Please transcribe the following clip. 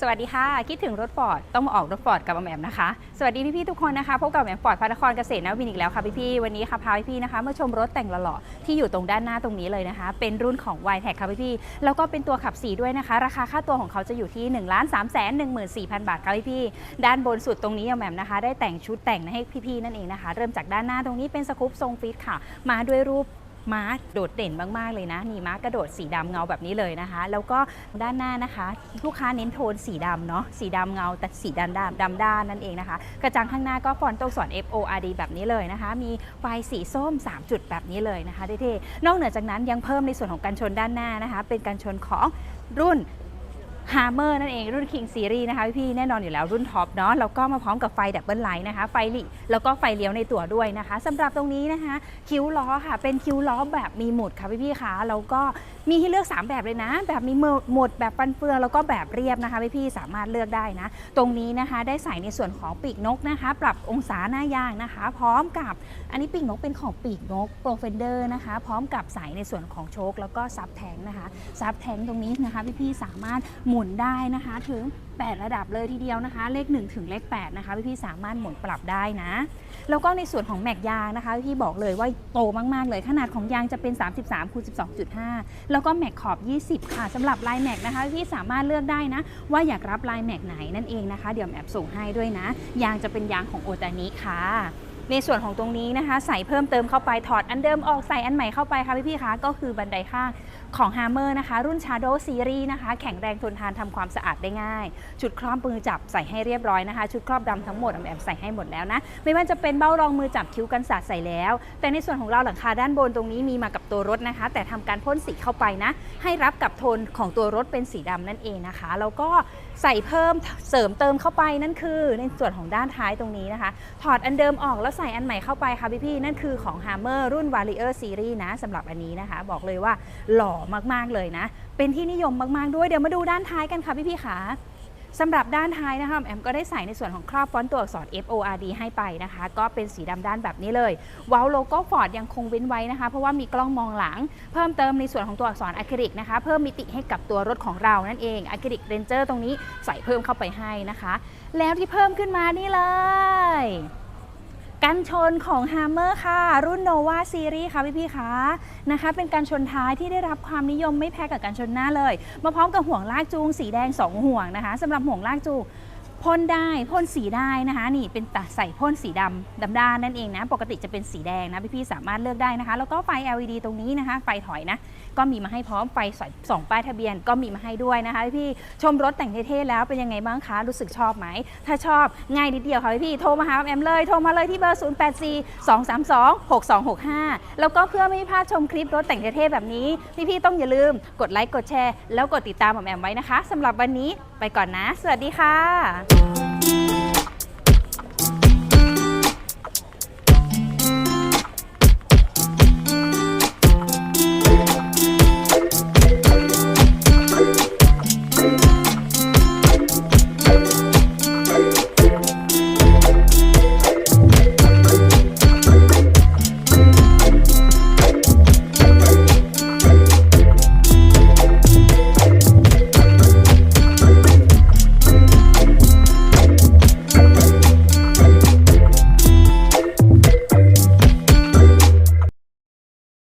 สวัสดีค่ะ คิดถึงรถฟอร์ดต้องมาออกรถฟอร์ดกับอแหมนะคะ สวัสดีพี่ๆทุกคนนะคะพบกับแหมฟอร์ดพระนครเกษตรนวมินอีกแล้วค่ะพี่ๆวันนี้ค่ะพาพี่ๆนะคะมาชมรถแต่งหล่อๆที่อยู่ตรงด้านหน้าตรงนี้เลยนะคะ เป็นรุ่นของ y t e c ค่ะพี่ๆแล้วก็เป็นตัวขับสีด้วยนะคะ ราคาค่าตัวของเขาจะอยู่ที่1นึ่งล้านสามแสนหนึ่งหมื่นสี่พันบาทค่ะพี่ๆด้านบนสุดตรงนี้อแหมมนะคะ ได้แต่งชุดแต่งให้พี่ๆนั่นเองนะคะ เริ่มจากด้านหน้าตรงนี้เป็นสกู๊ปทรงฟิตค่ะ มาด้วยรูป ม้าโดดเด่นมาก ๆ เลยนะ นี่ม้ากระโดดสีดำเงาแบบนี้เลยนะคะ แล้วก็ด้านหน้านะคะ ลูกค้าเน้นโทนสีดำเนาะสีดำเงาแต่สีดำดำดำด้านนั่นเองนะคะ กระจังข้างหน้าก็ฟอนต์ตัวอักษร F O R D แบบนี้เลยนะคะ มีไฟสีส้ม 3 จุดแบบนี้เลยนะคะเท่ๆนอกเหนือจากนั้นยังเพิ่มในส่วนของกันชนด้านหน้านะคะ เป็นกันชนของรุ่น ฮาร์เมอร์นั่นเองรุ่น King Series นะคะพี่แน่นอนอยู่แล้วรุ่นท็อปเนาะแล้วก็มาพร้อมกับไฟดับเบิลไลท์นะคะไฟลีแล้วก็ไฟเลี้ยวในตัวด้วยนะคะสำหรับตรงนี้นะคะ คิ้วล้อค่ะ เป็นคิ้วล้อแบบมีหมุดค่ะพี่ๆคะแล้วก็มีให้เลือก 3 แบบเลยนะ แบบมีหมุดแบบฟันเฟืองแล้วก็แบบเรียบนะคะพี่ๆสามารถเลือกได้นะ ตรงนี้นะคะได้ใส่ในส่วนของปีกนกนะคะ ปรับองศาหน้ายางนะคะ พร้อมกับอันนี้ปีกนกเป็นของปีกนกโปรเฟนเดอร์นะคะ พร้อมกับใส่ในส่วนของโชคแล้วก็ซับแทงนะคะซับแทงตรงนี้นะคะพี่ๆสามารถหมุุนได้นะคะถึง 8 ระดับเลยทีเดียวนะคะ เลข 1 ถึงเลข 8 นะคะพี่ๆสามารถหมุนปรับได้นะ แล้วก็ในส่วนของแม็กยางนะคะพี่บอกเลยว่าโตมากๆเลย ขนาดของยางจะเป็น 33คูณ12.5 แล้วก็แม็กขอบ 20 ค่ะสำหรับลายแม็กนะคะพี่สามารถเลือกได้นะ ว่าอยากรับลายแม็กไหนนั่นเองนะคะ เดี๋ยวแอบส่งให้ด้วยนะ ยางจะเป็นยางของโอตานิค่ะ ในส่วนของตรงนี้นะคะ ใส่เพิ่มเติมเข้าไปถอดอันเดิมออกใส่อันใหม่เข้าไปค่ะพี่ๆคะก็คือบันไดข้างของ Hammer นะคะ รุ่น Shadow Series นะคะ แข็งแรงทนทานทำความสะอาดได้ง่าย ชุดครอบมือจับใส่ให้เรียบร้อยนะคะ ชุดครอบดำทั้งหมดแอมใส่ให้หมดแล้วนะ ไม่ว่าจะเป็นเบ้ารองมือจับคิ้วกันสาดใส่แล้ว แต่ในส่วนของเราหลังคาด้านบนตรงนี้มีมากับตัวรถนะคะ แต่ทำการพ่นสีเข้าไปนะ ให้รับกับโทนของตัวรถเป็นสีดำนั่นเองนะคะ แล้วก็ใส่เพิ่มเสริมเติมเข้าไปนั่นคือ ในส่วนของด้านท้ายตรงนี้นะคะ ถอดอันเดิมออกแล้วใส่อันใหม่เข้าไปค่ะพี่ๆนั่นคือของ Hammer รุ่น Warrior Series นะสำหรับอันนี้นะคะ บอกเลยว่าหล่อมากๆเลยนะ เป็นที่นิยมมากๆด้วยเดี๋ยวมาดูด้านท้ายกันค่ะพี่ๆค่ะสำหรับด้านท้ายนะคะแอมก็ได้ใส่ในส่วนของครอบฟอนต์ตัวอักษร F O R D ให้ไปนะคะ ก็เป็นสีดำด้านแบบนี้เลย ว้าวโลโก้ฟอร์ดยังคงเว้นไว้นะคะ เพราะว่ามีกล้องมองหลัง เพิ่มเติมในส่วนของตัวอักษรอะคริลิกนะคะ เพิ่มมิติให้กับตัวรถของเรานั่นเองอะคริลิกเรนเจอร์ตรงนี้ใส่เพิ่มเข้าไปให้นะคะ แล้วที่เพิ่มขึ้นมานี่เลย กันชนของ Hammer ค่ะ รุ่น Nova Series ค่ะพี่ๆคะนะคะเป็นการชนท้ายที่ได้รับความนิยมไม่แพ้กับการชนหน้าเลย มาพร้อมกับห่วงลากจูงสีแดง 2 ห่วงนะคะสำหรับห่วงลากจูง พ่นได้พ่นสีได้นะคะนี่เป็นตาใส่พ่นสีดำดำด้านนั่นเองนะ ปกติจะเป็นสีแดงนะพี่ๆสามารถเลือกได้นะคะ แล้วก็ไฟ LED ตรงนี้นะคะ ไฟถอยนะก็มีมาให้พร้อมไฟสองป้ายทะเบียนก็มีมาให้ด้วยนะคะพี่ชมรถแต่งเท่ๆแล้วเป็นยังไงบ้างคะ รู้สึกชอบไหม ถ้าชอบง่ายนิดเดียวค่ะพี่โทรมาหาแอมเลย โทรมาเลยที่เบอร์ 0 8 4 2 3 2 6 2 6 5 แล้วก็เพื่อไม่ให้พลาดชมคลิปรถแต่งเท่ๆแบบนี้ พี่ๆต้องอย่าลืมกดไลค์กดแชร์แล้วกดติดตามแอมไว้นะคะสำหรับวันนี้ไปก่อนนะ สวัสดีค่ะ